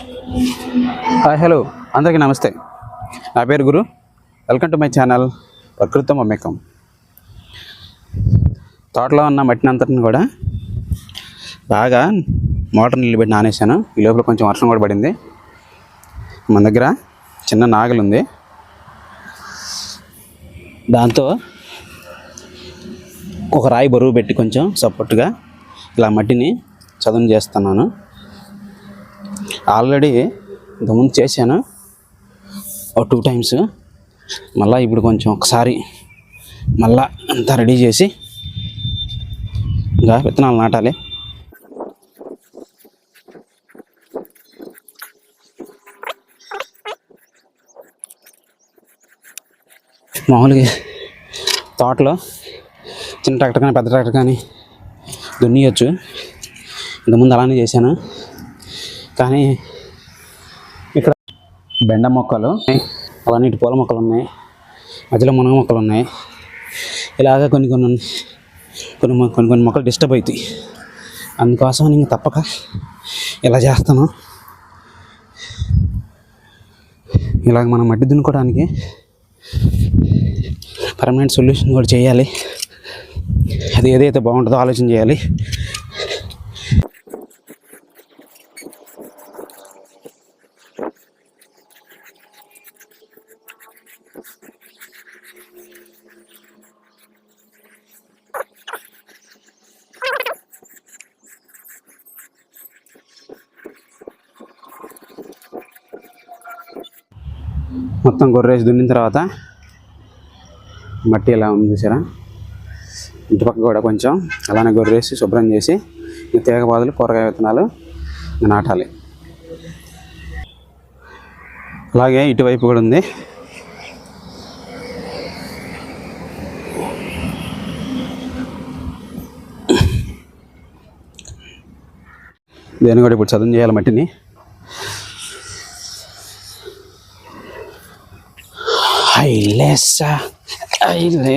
Hi hello. అందరికీ నమస్తే. నా పేరు Guru. Welcome to my channel ప్రకృతం అమ్మకం. తోటలో ఉన్న మట్టినంతటిని కూడా బాగా మోటార్ నిలబెట్టి నానేశాను. నానేసాను ఈ లోపల కొంచెం వర్షం కూడా పడింది. మన దగ్గర చిన్న నాగలు ఉంది. దాంతో ఒక రాయి బరువు పెట్టి కొంచెం సపోర్ట్గా ఇలా మట్టిని చదును చేస్తున్నాను. ఆల్రెడీ ఇంతకుముందు చేశాను. ఒక టూ టైమ్స్. మళ్ళీ ఇప్పుడు కొంచెం ఒకసారి మళ్ళా అంతా రెడీ చేసి ఇంకా విత్తనాలు నాటాలి. మామూలుగా తోటలో చిన్న ట్రాక్టర్ కానీ పెద్ద ట్రాక్టర్ కానీ దున్నియచ్చు. ఇంతకుముందు అలానే చేశాను. కానీ ఇక్కడ బెండ మొక్కలు అలానే పూల మొక్కలు ఉన్నాయి. మధ్యలో మునగ మొక్కలు ఉన్నాయి. ఇలాగ కొన్ని కొన్ని కొన్ని కొన్ని కొన్ని మొక్కలు డిస్టర్బ్ అవుతాయి అందుకోసం నేను తప్పక ఇలా చేస్తాను. ఇలాగ మనం మట్టి దున్నుకోవడానికి పర్మనెంట్ సొల్యూషన్ కూడా చేయాలి. అది ఏదైతే బాగుంటుందో ఆలోచన చేయాలి. మొత్తం గొర్రేసి దున్నిన తర్వాత మట్టి ఎలా ఉంది చూసారా? ఇంటి పక్క కూడా కొంచెం అలానే గొర్రేసి శుభ్రం చేసి ఈ తీగ పాదులు కూరగాయ విత్తనాలు నాటాలి. అలాగే ఇటువైపు కూడా ఉంది. దేని కూడా ఇప్పుడు చదువు చేయాలి మట్టిని. ఐలేసా ఐలే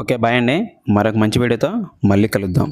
ఓకే బాయ్ అండి. మరొక మంచి వీడియోతో మళ్ళీ కలుద్దాం.